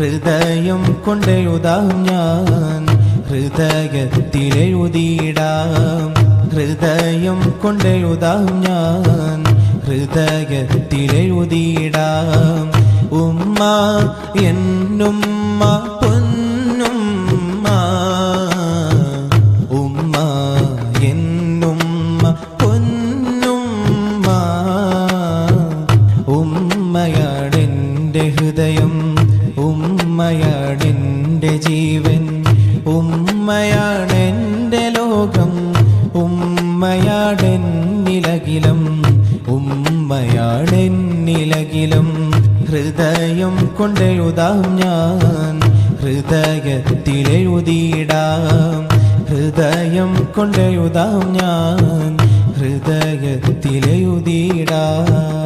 ഹൃദയം കൊണ്ടെഴുതാം ഞാൻ. ഹൃദയത്തിലെഴുതിയിടാം. ഹൃദയം കൊണ്ടെഴുതാം ഞാൻ. ഹൃദയത്തിലെഴുതിയിടാം. ഉമ്മ എന്നുമ്മ ഉമ്മയാണെന്റെ ലോകം ഉമ്മയാടെന്നിലകിലം ഉമ്മയാടെന്നിലകിലം ഹൃദയം കൊണ്ടെഴുതാം ഞാൻ ഹൃദയത്തിലെഴുതിയിടാം. ഹൃദയം കൊണ്ടെഴുതാം ഞാൻ ഹൃദയത്തിലെഴുതിയിടാം.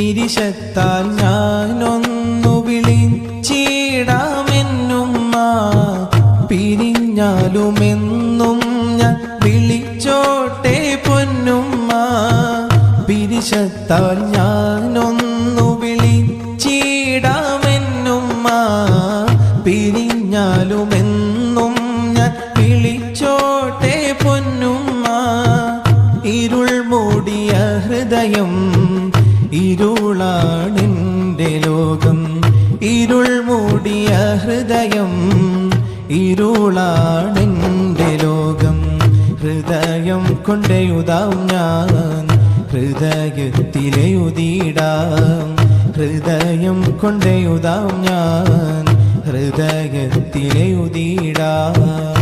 പിരിശത്താൽ ഞാനൊന്നു വിളിച്ചിടാമെന്നുമ്മ. പിരിഞ്ഞാലുമെന്നും ഞാൻ വിളിച്ചോട്ടെ പൊന്നുമ്മ. പിരിശത്താൽ ഞാനൊന്നു വിളിച്ചിടാമെന്നുമ്മ. പിരിഞ്ഞാലുമെന്നും ഞാൻ വിളിച്ചോട്ടെ പൊന്നുമ്മ. ഇരുൾ മൂടിയ ഹൃദയം ഇരുളാണെന്റെ ലോകം. ഇരുൾ മൂടിയ ഹൃദയം ഇരുളാണെന്റെ ലോകം. ഹൃദയം കൊണ്ടെഴുതാം ഞാൻ ഹൃദയത്തിലെഴുതിയിടാം ഹൃദയം കൊണ്ടെഴുതാം ഞാൻ ഹൃദയത്തിലെഴുതിയിടാം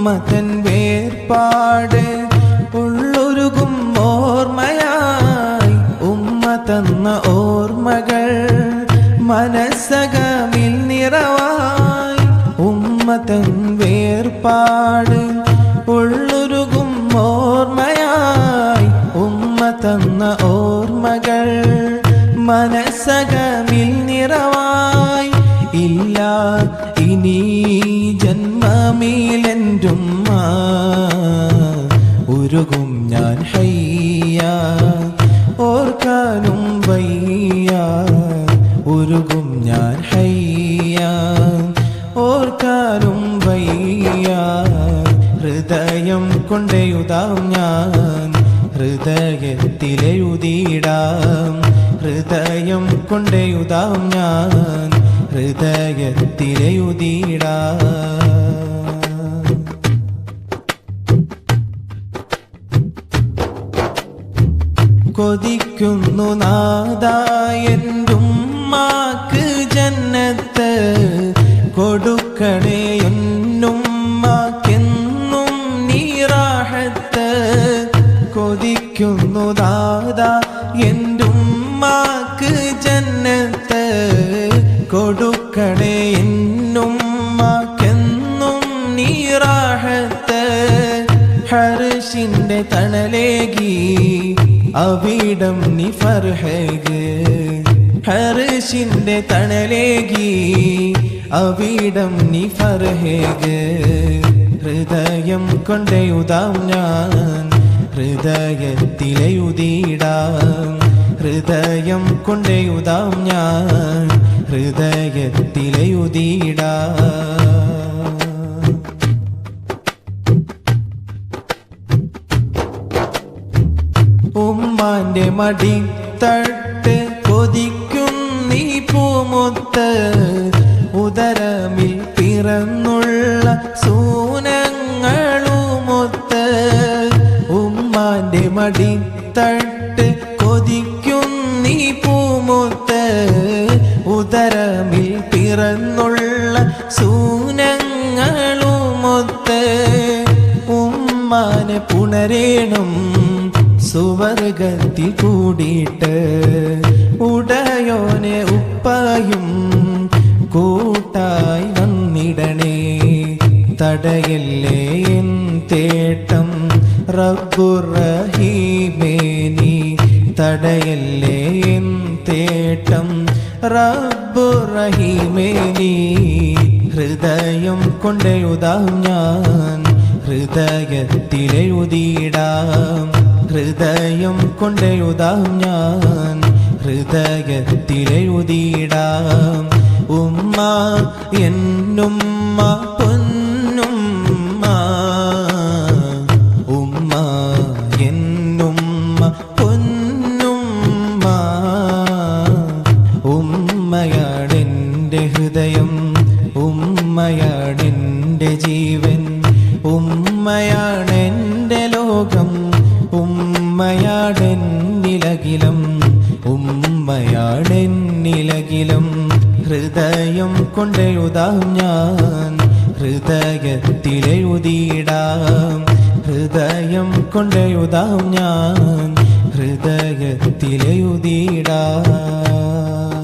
ഉമ്മതൻ വേർപാട് ഉള്ളൊരുകും ഓർമ്മയായി. ഉമ്മ തന്ന ഓർമ്മകൾ മനസ്സകമിൽ നിറവായി. ഉമ്മ തൻ വേർപാട് ഉള്ളൊരുകും ഓർമ്മയായി. ഉമ്മ തന്ന ഓർമ്മകൾ മനസ്സകമിൽ നിറവായി. ഇല്ല ഇനി ജന്മമീലെന്റുമ്മ ഹയ്യ ഓർക്കാനും വയ്യ ഉരുകും ഞാൻ ഹയ്യ. ഓർക്കാനും വയ്യ ഹൃദയം കൊണ്ടെഴുതാം ഞാൻ ഹൃദയത്തിലെഴുതിയിടാം. ഹൃദയം കൊണ്ടെഴുതാം ഞാൻ ഹൃദയത്തിലെഴുതിയിടാം. കൊതിക്കുന്നു നാദായെന്റുമ്മാക്ക് ജന്നത്ത് കൊടുക്കണേ എന്നുമ്മാക്കെന്നും നീറാഹത്ത് കൊതിക്കുന്നു ദാദാ എന്റുമ്മാക്ക് ജന്നത്ത് കൊടുക്കണേ എന്നുമ്മാക്കെന്നും നീറാഹത്ത് ഹർഷിന്റെ തണലേകി അവിടം നി ഫർഹഗ്. ഹർഷിന്റെ തണലേകി അവിടം നി ഫർഹേഗ്. ഹൃദയം കൊണ്ടെഴുതാം ഞാൻ ഹൃദയത്തിലെഴുതിയിടാം. ഹൃദയം കൊണ്ടെഴുതാം ഞാൻ ഹൃദയത്തിലെഴുതിയിടാം. ഉമ്മാന്റെ മടി തട്ട് കൊതിക്കും നീ പൂമുത്ത്. ഉദരമിൽ പിറന്നുള്ള സൂനങ്ങളുമൊത്ത്. ഉമ്മാന്റെ മടി തട്ട് കൊതിക്കും നീ പൂമുത്ത്. ഉദരമിൽ പിറന്നുള്ള സൂനങ്ങളുമൊത്ത്. ഉമ്മാനെ പുണരേണം സുവർഗത്തിൽ കൂടിയിട്ട് ഉടയോനെ ഉപ്പായും കൂട്ടായി വന്നിടണേ. തടയല്ലേ എൻ തേട്ടം റബ്ബുറഹീമേനി തടയല്ലേ എൻ തേട്ടം റബ്ബുറഹീമേനി ഹൃദയം കൊണ്ടെഴുതാം ഞാൻ ഹൃദയത്തിലെഴുതിയിടാം. ഹൃദയം കൊണ്ടെഴുതാം ഞാൻ. ഹൃദയത്തിലെഴുതിയിടാം. ഉമ്മ എന്നുമ്മ ഉമ്മയാണെന്നിലകിലം നിലകിലും. ഹൃദയം കൊണ്ടെഴുതാം ഞാൻ ഹൃദയത്തിലെഴുതിയിടാം. ഹൃദയം കൊണ്ടെഴുതാം ഞാൻ ഹൃദയത്തിലെഴുതിയിടാം.